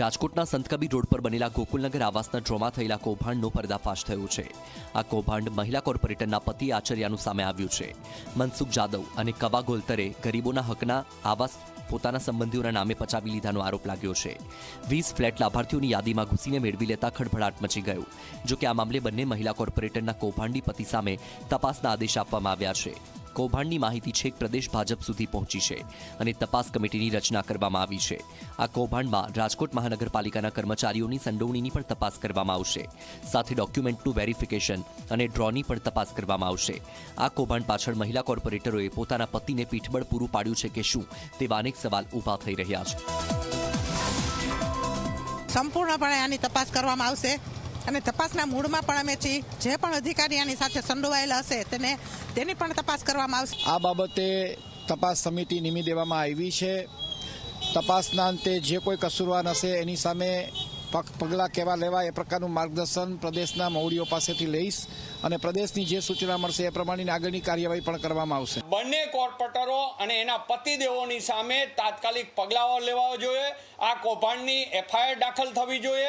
રાજકોટના સંતકબી રોડ પર બનેલા ગોકુલનગર આવાસના ડ્રોમાં થયેલા કૌભાંડનો પર્દાફાશ થયો છે. આ કૌભાંડ મહિલા કોર્પોરેટરના પતિ આચર્યાનું સામે આવ્યું છે. મનસુખ જાદવ અને કવા ગોલતરે ગરીબોના હકના આવાસ પોતાના સંબંધીઓના નામે પચાવી લીધાનો આરોપ લાગ્યો છે. વીસ ફ્લેટ લાભાર્થીઓની યાદીમાં ઘૂસીને મેળવી લેતા ખળભળાટ મચી ગયો. જો કે આ મામલે બંને મહિલા કોર્પોરેટરના કૌભાંડી પતિ સામે તપાસના આદેશ આપવામાં આવ્યા છે. કૌભાંડની માહિતી છેક પ્રદેશ ભાજપ સુધી પહોંચી છે અને તપાસ કમિટીની રચના કરવામાં આવી છે. આ કૌભાંડમાં રાજકોટ મહાનગરપાલિકાના કર્મચારીઓની સંડોવણીની પણ તપાસ કરવામાં આવશે. સાથે ડોક્યુમેન્ટનું વેરિફિકેશન અને ડ્રોની પણ તપાસ કરવામાં આવશે. આ કૌભાંડ પાછળ મહિલા કોર્પોરેટરોએ પોતાના પતિને પીઠબળ પૂરું પાડ્યું છે કે શું તેવા અનેક સવાલ ઊભા થઈ રહ્યા છે. સંપૂર્ણપણે આની તપાસ કરવામાં આવશે. અને તપાસના મૂળમાં પણ અમે છીએ. જે પણ અધિકારી આની સાથે સંડોવાયેલા હશે તેને તેની પણ તપાસ કરવામાં આવશે. આ બાબતે તપાસ સમિતિ નિમી દેવામાં આવી છે. તપાસના અંતે જે કોઈ કસૂરવાર હશે એની સામે પગ- પગલાં કેવા લેવા એ પ્રકારનું માર્ગદર્શન પ્રદેશના મૌર્યો પાસેથી લઈશ અને પ્રદેશની જે સૂચના મળશે એ પ્રમાણેની આગળની કાર્યવાહી પણ કરવામાં આવશે. બંને કોર્પોરેટરો અને એના પતિદેવોની સામે તાત્કાલિક પગલાઓ લેવા જોઈએ. આ કૌભાંડની એફઆઈઆર દાખલ થવી જોઈએ.